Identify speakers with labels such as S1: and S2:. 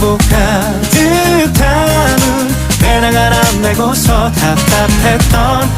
S1: 행복 가득한 배낭 하나 메고서 답답했던